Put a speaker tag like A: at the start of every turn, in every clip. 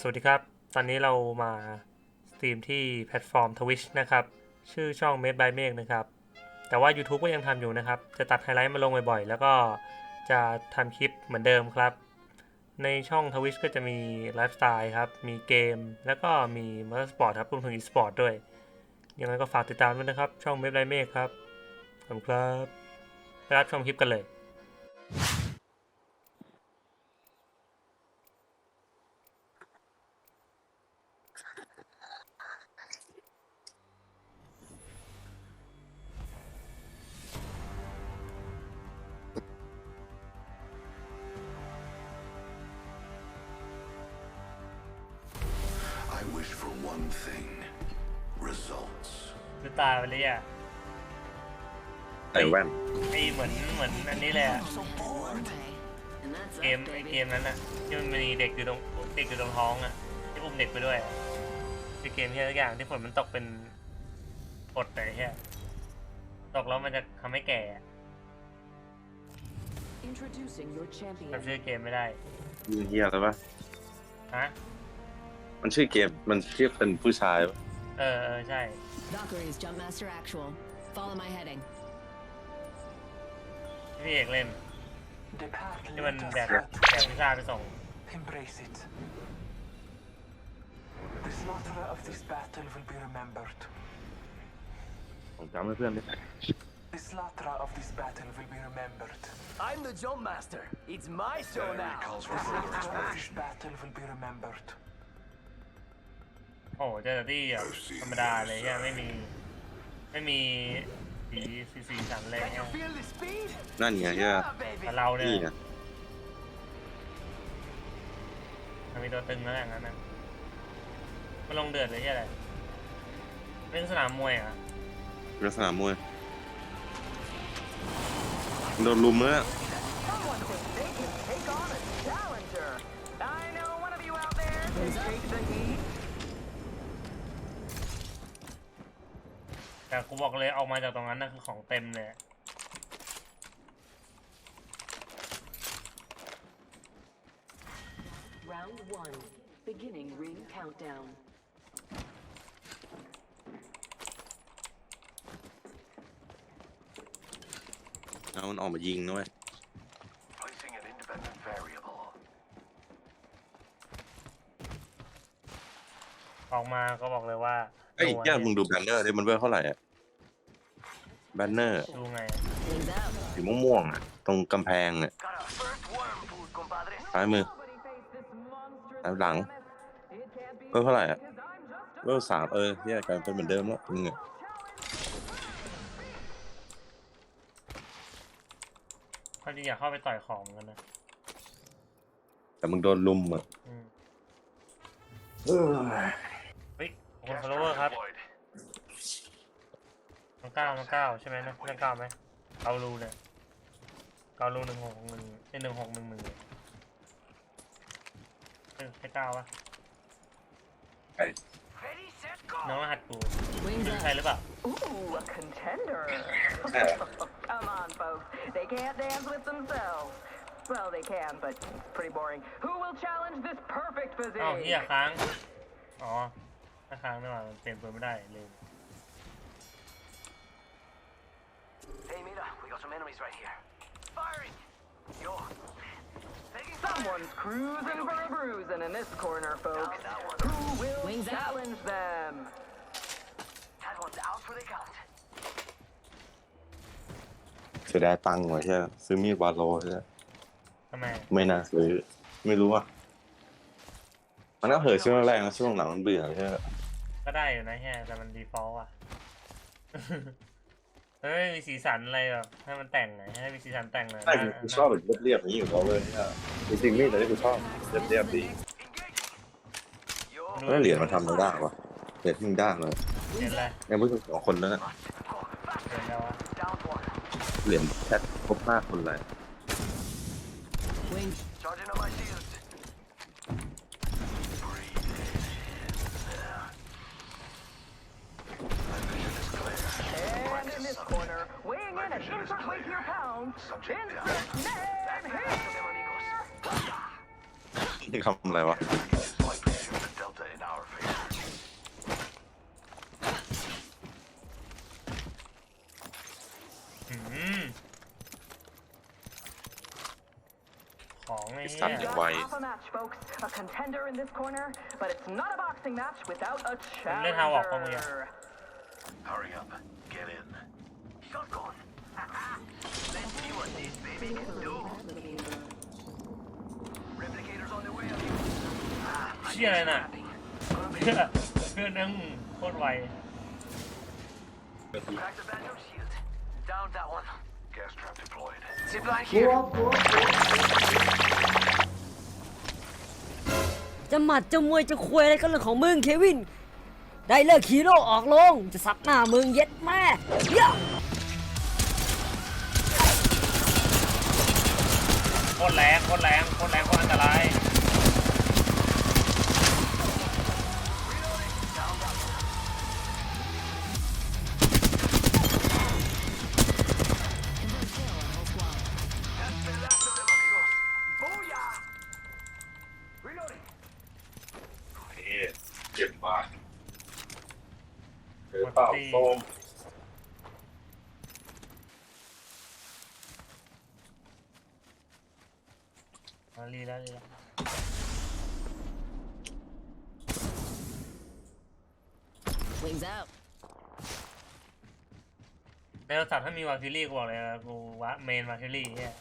A: สวัสดีครับ ตอนนี้เรามาสตรีมที่แพลตฟอร์ม Twitch นะครับ ชื่อช่อง Made by เมฆนะครับ แต่ว่า YouTube ก็ยังทำอยู่นะครับ จะตัดไฮไลท์มาลงบ่อยๆ แล้วก็จะทำคลิปเหมือนเดิมครับ ในช่อง Twitch ก็จะมีไลฟ์สไตล์ครับ มีเกม แล้วก็มีมอเตอร์สปอร์ตครับรวมถึงอีสปอร์ตด้วย ยังไงก็ฝากติดตามด้วยนะครับ ช่อง Made by เมฆครับ ขอบคุณครับ ไปรับชมคลิปกันเลย ตาไปเลยอะ
B: ใส่แว่น
A: ไอเหมือนเหมือนอันนี้เลยอะ
C: One way. And that's
A: เกม
C: up,
A: ไอ
C: baby.
A: เกมนั้นอะที่มันมีเด็กอยู่ตรงเด็กอยู่ตรงท้องอะที่อุ้มเด็กไปด้วยอะคือเกมที่ทุกอย่างที่ฝนมันตกเป็นกดไปใช่ตกแล้วมันจะทำให้แก่อะ
D: Introducing your champion.
A: จำชื่อเกมไม่ได้
B: ยิงเฮียแล้วปะ
A: ฮะ
B: มันชื่อเกมมันชื่อเป็นผู้ชายปะ
A: เออเออใช่
C: Valkyrie's Jumpmaster Actual. Follow my heading.
A: ที่พี่เอกเล่น
E: Depart
A: ที่มัน
E: let us
A: แบก
E: not
A: แบกพิซซ่าไปส่ง
E: embrace it. The slaughter of this battle will be remembered.
B: ผมจำให้เพื่อนดิ
E: The slaughter of this battle will be remembered.
F: I'm the jump master. It's my show
G: That
F: now.
G: calls
E: The
G: for further
E: slaughter of this
G: exploration.
E: battle will be remembered.
A: โอ้โหเจอแต่ที่แบบธรรมดาเลยเนี่ยไม่มี ไม่มีสีสีสีสันเลย
F: Can
A: เนี่ย
F: you feel the speed?
B: นั่นไงเฮีย
F: Yeah, baby.
A: แต่เราเนี่ย
B: นี่ไง
A: มันมีตัวตึงแล้วอย่างนั้นนะมันลงเดือดเลยใช่ไหมเล่นสนามมวยเหรอะ
B: ลักษณะมวยโดนลุมแล้ว
F: Someone thinks they can take on a challenger. I know one of you out there can take the heat.
A: แต่กูบอกเลยออกมาจากตรงนั้นนั่นคือของเต็มเลย
D: Round one. Beginning ring countdown.
B: แล้วมันออกมายิงด้วย
G: Placing an independent variable.
A: ออก มาก็บอกเลยว่า
B: เอ้ย
A: โดน
B: แย่มึงดูแบนเนอร์ดิมันเบอร์เท่าไหร่อะแบนเนอร์
A: ดูไงอะ
C: Wings up.
B: สีม่วงๆอะตรงกำแพงอะ
F: Got our first worm food, compadres.
B: ซ้ายมือ
F: Nobody faced this monstrous
B: ซ้ายหลัง
F: mammoth. It can't be
B: เบอร์เท่าไหร่อะ
F: because I'm just a
B: เบอร์สามเออเฮียกลายเป็นเหมือนเดิมแล้วมึงอะ
A: เขาจริงอยากเข้าไปต่อยของกันนะ
B: แต่มึงโดนลุมอะ
A: อืมเฮ้ย คนฟอลโลเวอร์ครับ
G: deployed.
A: น้องก้าวน้องก้าวใช่ไหมนะน้องก้าวไหมเกาลูเนี่ยเกาลูหนึ่งหกหนึ่งไอ้หนึ่งหกหนึ่งหนึ่งเออใช่ก้าวปะ
F: Ready, set, go.
A: น้องรหัสกู
C: Wings
A: ไม่
C: up.
A: ใช่หรือเปล่า
F: Ooh, a contender. Come on, folks. They can't dance with themselves. Well, they can, but it's pretty boring. Who will challenge this perfect
A: อ้าวเฮีย
F: physique?
A: ค้างอ๋อถ้าค้างไม่มามันเปลี่ยนปืนไม่ได้ลืม
F: Hey, Mira, we got some enemies right here. Firing! Yo. Taking fire.
D: Someone's cruising for a bruising in this corner, folks.
F: Down that one.
D: Who will
C: Wings out.
D: challenge them?
F: That one's out for the count.
B: เสียดายตังค์ว่ะเฮียซื้อมีดวาโลใช่ไหม
A: ทำไม
B: ไม่น่าซื้อไม่รู้อะมันก็เหอะช่วงแรกนะช่วงหลังมันเบื่อใช่ไหม
A: ก็ได้อยู่นะเฮียแต่มันดีฟอลต์อะเฮ้ยมีสีสันอะไรแบบให้มันแต่งหน่อยให้มีสีสันแต่งหน่อย
B: ใช่
A: นะ
B: กูชอบแบบเรียบๆอย่างนี้อยู่แล้วเลยเนี่ยจริงๆมีดแต่ที่กูชอบเรียบๆดี
F: Yo.
B: แล้วเหรียญมันทำอะไรได้วะเหรียญทิ้งได้เลย
A: เห็นอะไร
B: ยังไม่ถึงสองคนแล้วนะ
A: เห็นแล้ววะ
F: Down one.
B: เหรียญแค่ครบห้าคนเลย
D: You come weight here.
F: a match, folks. A contender in this corner, but it's not a boxing match without a challenger.
G: Hurry up. Get in. Shotgun.
A: เชี่ยอะไรน่ะเพื่อนเพื่อนนั่งโคตรไว
H: จะหมัดจะมวยจะควยอะไรก็เรื่องของมึงเควิน ได้เลิกฮีโร่ออกลง จะสับหน้ามึงเย็ดแม่
A: ตรแรงโคตรแรงโคตรแรงโคตรอันตราย
B: เจ็บมากเจอเปล่าโฟม
A: รีแล้วรีแล้ว
C: Wings out.
A: ในโทรศัพท์ถ้ามีวาทิลี่กูบอกเลยนะกูว่าเมนวาทิลี่เนี่ย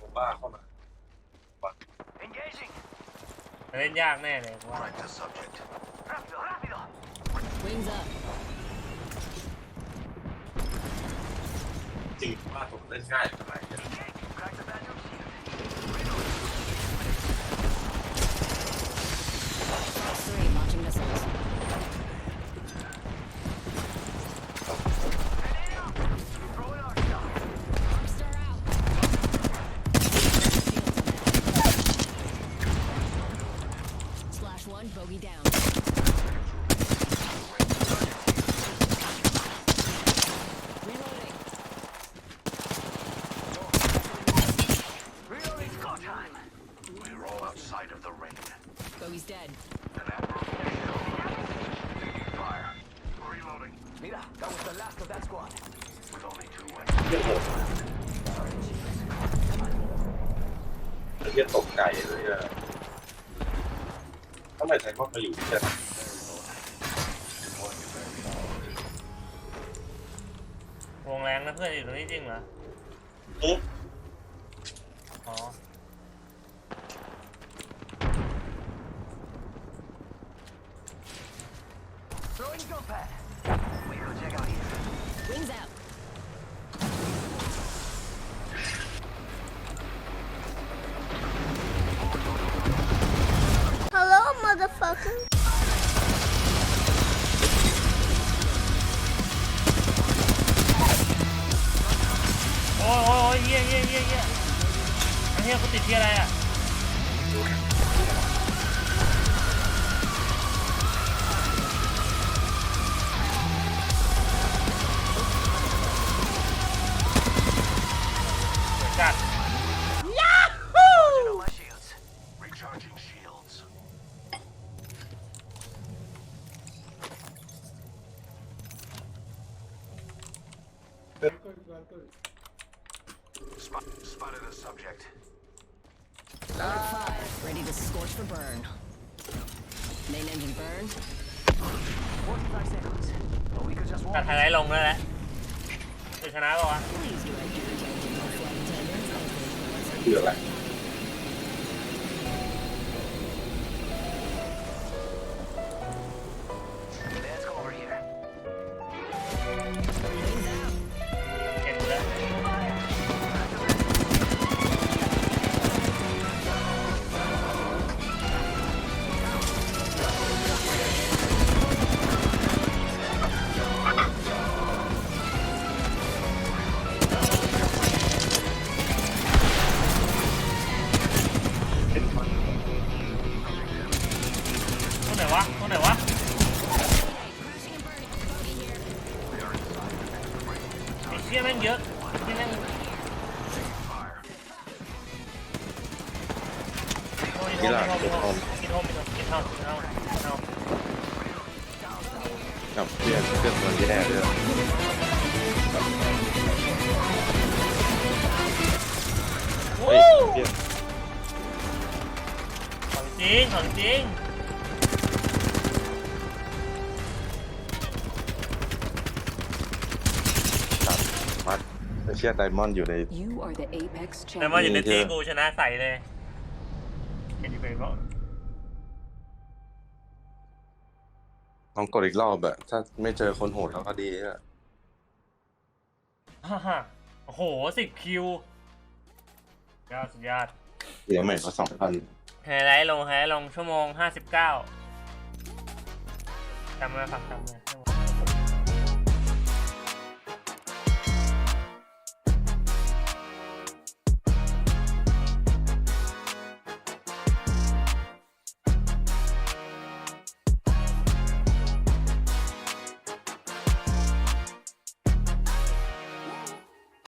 B: ผมบ้าเข้ามา
G: Engaging.
A: แต่เล่นยากแน่เลยกูว่า
G: Track the subject. Rápido, rápido.
C: Wings up.
B: จริงว่าผมเล่นง่ายเท่าไหร่เนี่ย
G: Crack the Banjo shield.
C: Plus three, launching missiles.
G: Throwing our stuff.
C: Armstar out. Slash one, bogey down. Reloading.
G: Reloading. Go time. We're all outside of the ring.
C: Bogey's dead.
G: An admiral. Taking fire. Reloading.
E: Mira, that was the last of that squad.
G: With only two weapons.
B: เรื่องโหด เรื่องตกใจเลยอะทำไมไทยมอนมาอยู่ที่นี่
A: วงแรงนะเพื่อนอยู่ตรงนี้จริงเหรอ
B: เอ๊ะ
A: อ๋อ
E: Throwing jump pad.
G: We go check out here.
C: Wings out.
A: ยโอ้ยโอ้ยเฮียเฮียเฮียเฮียไอ้เฮียกูติดเฮียอะไรอะสวยจัด
G: Charging on my shields. Recharging shields. Spot, spotted a subject.
C: Alert five, ready to scorch for burn. Main engine burn.
E: 45 seconds. But we could just
A: ตัด
E: walk.
A: ไฮไลท์ลงแล้วแหละจะชนะป่าวะ
C: Please do I irritate my flight attendants?
B: คืออะไร
A: วะตรงไหนวะไอ้เชี่ยแม่งเยอะที่แม่งโอ้ย
B: กีฬา
A: โอ้ย
B: เด็ก
A: โอ้
B: อม
A: ย
B: ชี่ยไดมอนด์อยู่ใน
C: You are the Apex
A: แต่ว่าอยู่ใน
C: champion.
A: ทีกูชนะใส่เลยเห็นดีไปบอก
B: ลองกดอีกรอบแบบถ้าไม่เจอคนโหดเขาก็ดีอะ
A: ฮ่าฮ่าโอ้โหสิบคิวยอดสุดยอด
B: เดี๋ยวใหม่ก็สองพัน
A: ไฮไลท์ลงไฮไลท์ลงชั่วโมงห้าสิบเก้าจำมาฝากจำมาชั่วโม